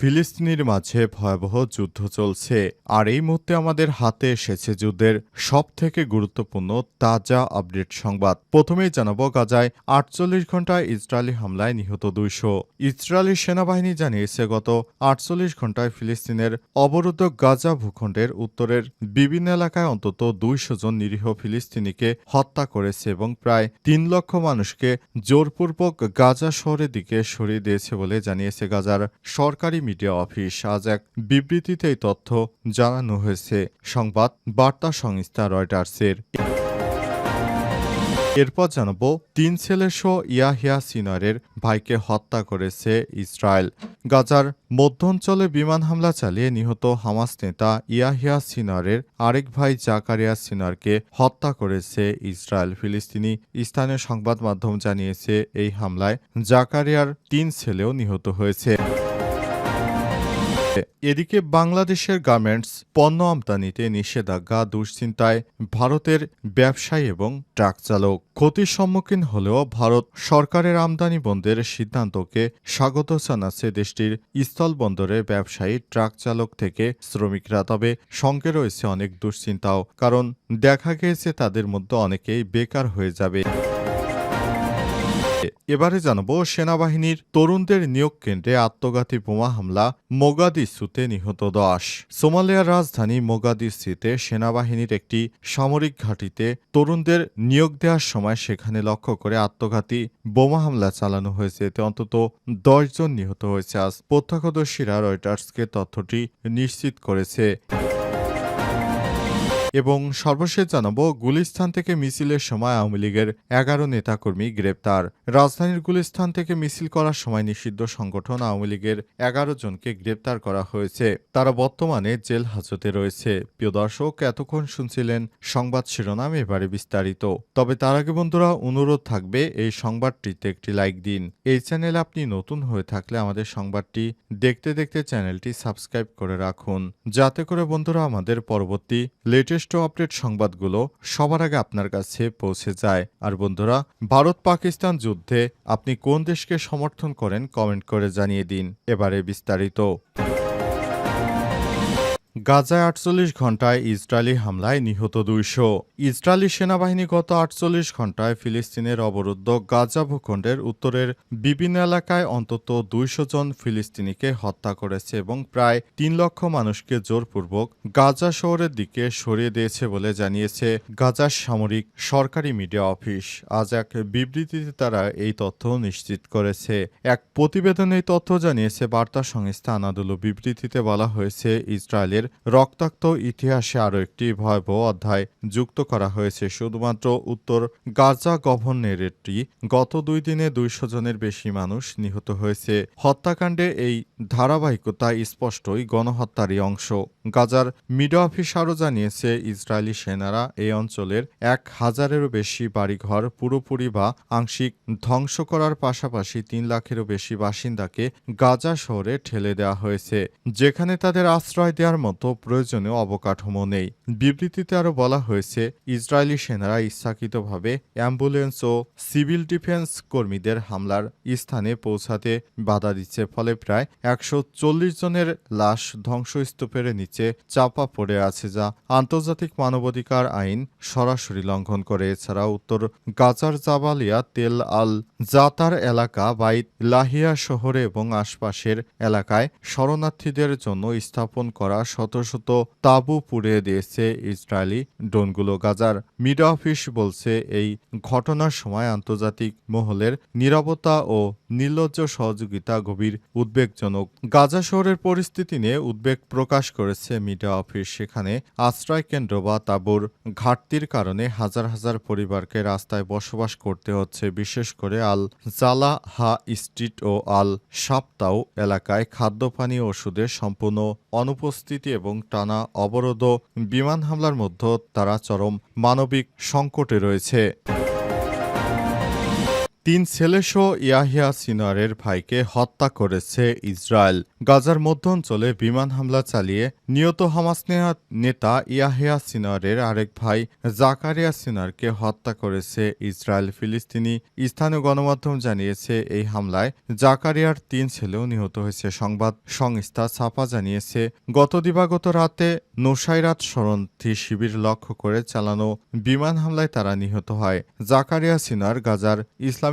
ফিলিস্তিনির মাঝে ভয়াবহ যুদ্ধ চলছে। আর এই মুহূর্তে আমাদের হাতে এসেছে যুদ্ধের সব থেকে গুরুত্বপূর্ণ তাজা আপডেট সংবাদ। প্রথমেই জানাব গাজায় আটচল্লিশ ঘন্টায় ইসরায়েলি হামলায় নিহত দুইশো। ইসরায়েলি সেনাবাহিনী জানিয়েছে, গত আটচল্লিশ ঘন্টায় ফিলিস্তিনের অবরুদ্ধ গাজা ভূখণ্ডের উত্তরের বিভিন্ন এলাকায় অন্তত দুইশো জন নিরীহ ফিলিস্তিনিকে হত্যা করেছে এবং প্রায় তিন লক্ষ মানুষকে জোরপূর্বক গাজা শহরের দিকে সরিয়ে দিয়েছে বলে জানিয়েছে গাজার সরকারি মিডিয়া অফিস আজ এক বিবৃতিতে এই তথ্য জানানো হয়েছে। সংবাদ, বার্তা সংস্থা রয়টার্সের। এরপর জানাব, তিন ছেলে শো ইয়াহিয়া সিনারের ভাইকে হত্যা করেছে ইসরায়েল। গাজার মধ্যাঞ্চলে বিমান হামলা চালিয়ে নিহত হামাস নেতা ইয়াহিয়া সিনারের আরেক ভাই জাকারিয়া সিনারকে হত্যা করেছে ইসরায়েল। ফিলিস্তিনি স্থানীয় সংবাদ মাধ্যম জানিয়েছে, এই হামলায় জাকারিয়ার তিন ছেলেও নিহত হয়েছে। এদিকে বাংলাদেশের গার্মেন্টস পণ্য আমদানিতে নিষেধাজ্ঞা, দুশ্চিন্তায় ভারতের ব্যবসায়ী এবং ট্রাক চালক। ক্ষতির সম্মুখীন হলেও ভারত সরকারের আমদানি বন্ধের সিদ্ধান্তকে স্বাগত জানাচ্ছে দেশটির স্থলবন্দরে ব্যবসায়ী, ট্রাক চালক থেকে শ্রমিকরা। তবে সঙ্গে রয়েছে অনেক দুশ্চিন্তাও, কারণ দেখা গিয়েছে তাদের মধ্যে অনেকেই বেকার হয়ে যাবে। এবারে জানাব, সেনাবাহিনীর তরুণদের নিয়োগ কেন্দ্রে আত্মঘাতী বোমা হামলা মোগাদিসুতে নিহত দশ। সোমালিয়ার রাজধানী মোগাদিসুতে সেনাবাহিনীর একটি সামরিক ঘাঁটিতে তরুণদের নিয়োগ দেওয়ার সময় সেখানে লক্ষ্য করে আত্মঘাতী বোমা হামলা চালানো হয়েছে। এতে অন্তত দশ জন নিহত হয়েছে। আজ প্রত্যক্ষদর্শীরা রয়টার্সকে তথ্যটি নিশ্চিত করেছে। এবং সর্বশেষ জানাব গুলিস্থান থেকে মিছিলের সময় আওয়ামী লীগের এগারো নেতাকর্মী গ্রেপ্তার। রাজধানীর গুলিস্থান থেকে মিছিল করার সময় নিষিদ্ধ সংগঠন আওয়ামী লীগের এগারো জনকে গ্রেপ্তার করা হয়েছে। তারা বর্তমানে জেল হাজতে রয়েছে। প্রিয় দর্শক, এতক্ষণ শুনছিলেন সংবাদ শিরোনাম, এবারে বিস্তারিত। তবে তার আগে বন্ধুরা, অনুরোধ থাকবে, এই সংবাদটিতে একটি লাইক দিন। এই চ্যানেল আপনি নতুন হয়ে থাকলে আমাদের সংবাদটি দেখতে দেখতে চ্যানেলটি সাবস্ক্রাইব করে রাখুন। যাতে করে বন্ধুরা, আমাদের পরবর্তী লেটেস্ট আপডেট সংবাদগুলো সবার আগে আপনার কাছে পৌঁছে যায়। আর বন্ধুরা ভারত পাকিস্তান যুদ্ধে আপনি কোন দেশকে সমর্থন করেন কমেন্ট করে জানিয়ে দিন। এবারে বিস্তারিত। গাজায় আটচল্লিশ ঘন্টায় ইসরায়েলি হামলায় নিহত দুইশো। ইসরায়েলি সেনাবাহিনী গত আটচল্লিশ ঘন্টায় ফিলিস্তিনের অবরুদ্ধ গাজা ভূখণ্ডের উত্তরের বিভিন্ন এলাকায় অন্তত দুইশো জন ফিলিস্তিনিকে হত্যা করেছে এবং প্রায় তিন লক্ষ মানুষকে জোরপূর্বক গাজা শহরের দিকে সরিয়ে দিয়েছে বলে জানিয়েছে গাজার সামরিক সরকারি মিডিয়া অফিস। আজ এক বিবৃতিতে তারা এই তথ্য নিশ্চিত করেছে। এক প্রতিবেদনে এই তথ্য জানিয়েছে, বার্তা সংস্থা আনাদুলু বিবৃতিতে বলা হয়েছে, ইসরায়েলের রক্তাক্ত ইতিহাসে আরও একটি ভয়াবহ অধ্যায় যুক্ত করা হয়েছে। শুধুমাত্র উত্তর গাজা গভর্নরেটটি গত দুই দিনে দুইশো জনের বেশি মানুষ নিহত হয়েছে। হত্যাকাণ্ডে এই ধারাবাহিকতা স্পষ্টই গণহত্যারই অংশ। গাজার মিডিয়া অফিস আরও জানিয়েছে, ইসরায়েলি সেনারা এই অঞ্চলের এক হাজারেরও বেশি বাড়িঘর পুরোপুরি বা আংশিক ধ্বংস করার পাশাপাশি তিন লাখেরও বেশি বাসিন্দাকে গাজা শহরে ঠেলে দেওয়া হয়েছে, যেখানে তাদের আশ্রয় দেওয়ার মতো প্রয়োজনীয় অবকাঠামো নেই। বিবৃতিতে আরও বলা হয়েছে, ইসরায়েলি সেনারা ইচ্ছাকৃতভাবে অ্যাম্বুলেন্স ও সিভিল ডিফেন্স কর্মীদের হামলার স্থানে পৌঁছাতে বাধা দিচ্ছে, ফলে প্রায় একশো চল্লিশ জনের লাশ ধ্বংসস্তূপের নিচে চাপা পড়ে আছে, যা আন্তর্জাতিক মানবাধিকার আইন সরাসরি লঙ্ঘন করে। এছাড়া উত্তর গাজার জাবালিয়া, তেল আল জাতার এলাকা, বাইত লাহিয়া শহরে এবং আশপাশের এলাকায় শরণার্থীদের জন্য স্থাপন করা শত শত তাঁবু পুড়িয়ে দিয়েছে ইসরায়েলি ড্রোনগুলো গাজার মিডিয়া অফিস বলছে এই ঘটনার সময় আন্তর্জাতিক মহলের নিরাপত্তা ও নির্লজ্জ সহযোগিতা গভীর উদ্বেগজনক। গাজা শহরের পরিস্থিতি নিয়ে উদ্বেগ প্রকাশ করেছে মিডিয়া অফিস। সেখানে আশ্রয় কেন্দ্র বা তাঁবুর ঘাটতির কারণে হাজার হাজার পরিবারকে রাস্তায় বসবাস করতে হচ্ছে। বিশেষ করে আল জালা হা স্ট্রিট ও আল সাপ্তাও এলাকায় খাদ্যপানি ও ওষুধের সম্পূর্ণ অনুপস্থিতি এবং টানা অবরোধ বিমান হামলার মধ্যে তারা চরম মানবিক সংকটে রয়েছে। তিন ছেলেসহ ইয়াহিয়া সিনারের ভাইকে হত্যা করেছে ইসরায়েল। গাজার মধ্য অঞ্চলে বিমান হামলা চালিয়ে নিহত হামাস নেতা ইয়াহিয়া সিনারের আরেক ভাই জাকারিয়া সিনারকে হত্যা করেছে ইসরায়েল। ফিলিস্তিনি স্থানীয় গণমাধ্যম জানিয়েছে, এই হামলায় জাকারিয়ার তিন ছেলেও নিহত হয়েছে। সংবাদ সংস্থা ছাপা জানিয়েছে, গত দিবাগত রাতে নোসাইরাত শরণার্থী শিবির লক্ষ্য করে চালানো বিমান হামলায় তারা নিহত হয়। জাকারিয়া সিনার গাজার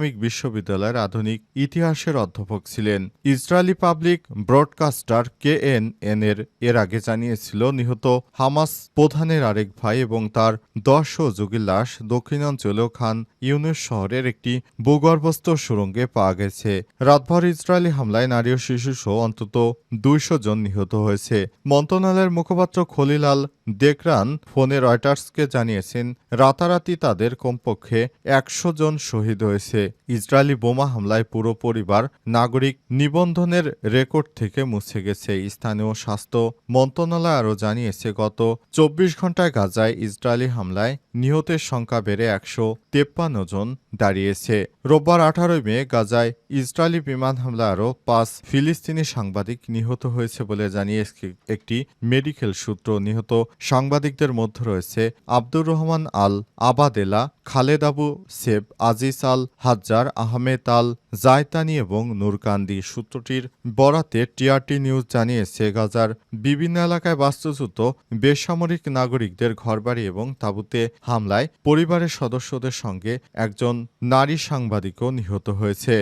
ইসলামিক বিশ্ববিদ্যালয়ের আধুনিক ইতিহাসের অধ্যাপক ছিলেন। Israeli public broadcaster K N N এর এর আগে জানিয়েছিল, নিহত হামাস প্রধানের আরেক ভাই এবং তার দশ সহযোগীর লাশ দক্ষিণাঞ্চলীয় খান ইউনুস শহরের একটি ভূগর্ভস্থ সুড়ঙ্গে পাওয়া গেছে। রাতভর ইসরায়েলি হামলায় নারী ও শিশুসহ অন্তত দুইশো জন নিহত হয়েছে। মন্ত্রণালয়ের মুখপাত্র খলিলাল দেকরান ফোনে রয়টার্সকে জানিয়েছেন, রাতারাতি তাদের কমপক্ষে একশো জন শহীদ হয়েছে। ইসরায়েলি বোমা হামলায় পুরো পরিবার নাগরিক নিবন্ধনের রেকর্ড থেকে মুছে গেছে। স্থানীয় স্বাস্থ্য মন্ত্রণালয় আরও জানিয়েছে, গত চব্বিশ ঘন্টায় গাজায় ইসরায়েলি হামলায় নিহতের সংখ্যা বেড়ে একশো তেপ্পান্ন জন দাঁড়িয়েছে। রোববার আঠারোই মে গাজায় ইসরায়েলি বিমান হামলা আরও পাঁচ ফিলিস্তিনি সাংবাদিক নিহত হয়েছে বলে জানিয়েছে একটি মেডিকেল সূত্র নিহত সাংবাদিকদের মধ্যে রয়েছে আব্দুর রহমান আল আবাদেলা খালেদ আবু সেব, আজিজ আল হাজ্জার আহমেদ আল জায়তানি এবং নুরকান্দি সূত্রটির বরাতে টিআরটি নিউজ জানিয়েছে, গাজার বিভিন্ন এলাকায় বাস্তুচ্যুত বেসামরিক নাগরিকদের ঘরবাড়ি এবং তাঁবুতে হামলায় পরিবারের সদস্যদের সঙ্গে একজন নারী সাংবাদিকও নিহত হয়েছে।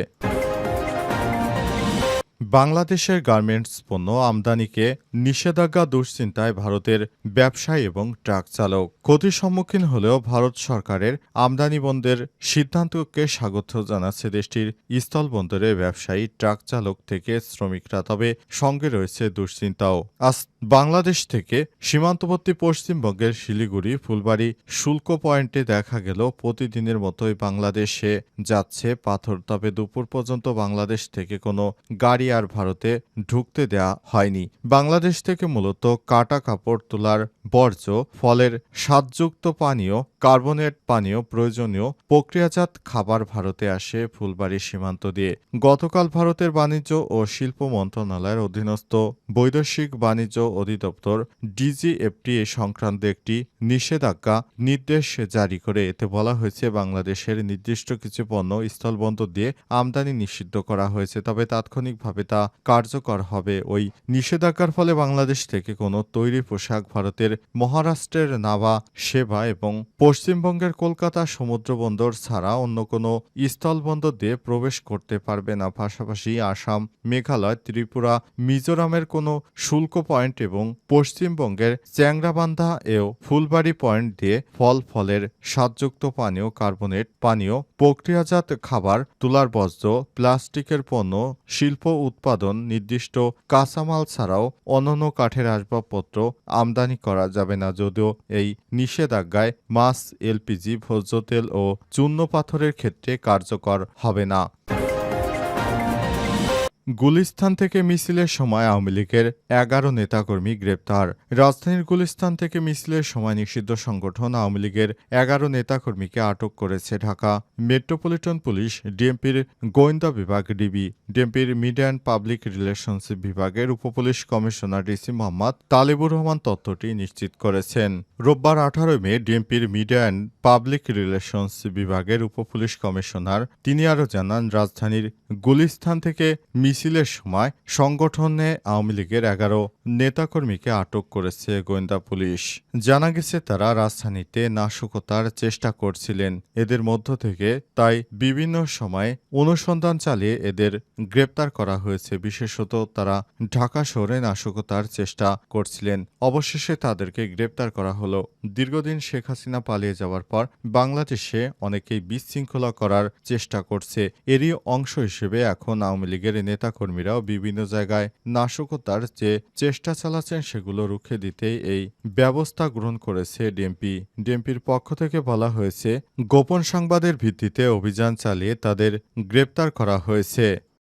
বাংলাদেশের গার্মেন্টস পণ্য আমদানিকে নিষেধাজ্ঞা, দুশ্চিন্তায় ভারতের ব্যবসায়ী এবং ট্রাক চালক। ক্ষতির সম্মুখীন হলেও ভারত সরকারের আমদানি বন্ধের সিদ্ধান্তকে স্বাগত জানাচ্ছে দেশটির স্থলবন্দরে ব্যবসায়ী, ট্রাক চালক থেকে শ্রমিকরা। তবে সঙ্গে রয়েছে দুশ্চিন্তাও। আজ বাংলাদেশ থেকে সীমান্তবর্তী পশ্চিমবঙ্গের শিলিগুড়ি, ফুলবাড়ি শুল্ক পয়েন্টে দেখা গেল, প্রতিদিনের মতোই বাংলাদেশে যাচ্ছে পাথর। তবে দুপুর পর্যন্ত বাংলাদেশ থেকে কোনো গাড়ি আর ভারতে ঢুকতে দেয়া হয়নি। বাংলাদেশ থেকে মূলত কাটা কাপড় তোলার বর্জ্য, ফলের স্বাদযুক্ত পানীয় কার্বনেট পানীয় প্রয়োজনীয় প্রক্রিয়াজাত খাবার ভারতে আসে ফুলবাড়ি সীমান্ত দিয়ে। গতকাল ভারতের বাণিজ্য ও শিল্প মন্ত্রণালয়ের অধীনস্থ বৈদেশিক বাণিজ্য অধিদপ্তর ডিজিএফটি এ সংক্রান্ত একটি নিষেধাজ্ঞা নির্দেশ জারি করে। এতে বলা হয়েছে, বাংলাদেশের নির্দিষ্ট কিছু পণ্য স্থলবন্দর দিয়ে আমদানি নিষিদ্ধ করা হয়েছে, তবে তাৎক্ষণিকভাবে তা কার্যকর হবে। ওই নিষেধাজ্ঞার ফলে বাংলাদেশ থেকে কোনো তৈরি পোশাক ভারতের মহারাষ্ট্রের নাভা সেবা এবং পশ্চিমবঙ্গের কলকাতা সমুদ্রবন্দর ছাড়া অন্য কোনো স্থলবন্দর দিয়ে প্রবেশ করতে পারবে না। পাশাপাশি আসাম, মেঘালয়, ত্রিপুরা, মিজোরামের কোনো শুল্ক পয়েন্ট এবং পশ্চিমবঙ্গের চ্যাংরাবান্ধা এও ফুলবাড়ি পয়েন্ট দিয়ে ফল ফলের স্বাদযুক্ত পানীয়, কার্বনেট পানীয়, প্রক্রিয়াজাত খাবার, তুলার বজ্র প্লাস্টিকের পণ্য, শিল্প উৎপাদন নির্দিষ্ট কাঁচামাল ছাড়াও অন্যান্য কাঠের আসবাবপত্র আমদানি করা যাবে না। যদিও এই নিষেধাজ্ঞায় মাছ এলপিজি ভোজ্য তেল ও চূর্ণ পাথরের ক্ষেত্রে কার্যকর হবে না। গুলিস্তান থেকে মিছিলের সময় আওয়ামী লীগের এগারো নেতাকর্মী গ্রেপ্তার। রাজধানীর গুলিস্তান থেকে মিছিলের সময় নিষিদ্ধ সংগঠন আওয়ামী লীগের এগারো নেতাকর্মীকে আটক করেছে ঢাকা। মেট্রোপলিটন পুলিশ, ডিএমপির গোয়েন্দা বিভাগ, ডিবি, ডিএমপির মিডিয়া অ্যান্ড পাবলিক রিলেশনশিপ বিভাগের উপপুলিশ কমিশনার ডিসি মোহাম্মদ তালিবুর রহমান তথ্যটি নিশ্চিত করেছেন। রোববার আঠারোই মে ডিএমপির মিডিয়া অ্যান্ড পাবলিক রিলেশনশিপ বিভাগের উপপুলিশ কমিশনার তিনি আরও জানান, রাজধানীর গুলিস্তান থেকে মিছিলের সময় সংগঠনে আওয়ামী লীগের এগারো নেতাকর্মীকে আটক করেছে গোয়েন্দা পুলিশ। জানা গেছে, তারা রাজধানীতে নাশকতার চেষ্টা করছিলেন। এদের মধ্য থেকে তাই বিভিন্ন সময় অনুসন্ধান চালিয়ে এদের গ্রেপ্তার করা হয়েছে। বিশেষত তারা ঢাকা শহরে নাশকতার চেষ্টা করছিলেন। অবশেষে তাদেরকে গ্রেপ্তার করা হলো। দীর্ঘদিন শেখ হাসিনা পালিয়ে যাওয়ার পর বাংলাদেশে অনেকেই বিশৃঙ্খলা করার চেষ্টা করছে। এরই অংশ হিসেবে এখন আওয়ামী লীগের নেতাকর্মীরাও বিভিন্ন জায়গায় নাশকতার যে চেষ্টা চালাচ্ছেন সেগুলো রুখে দিতেই এই ব্যবস্থা গ্রহণ করেছে ডিএমপি। ডিএমপির পক্ষ থেকে বলা হয়েছে, গোপন সংবাদের ভিত্তিতে অভিযান চালিয়ে তাদের গ্রেপ্তার করা হয়েছে।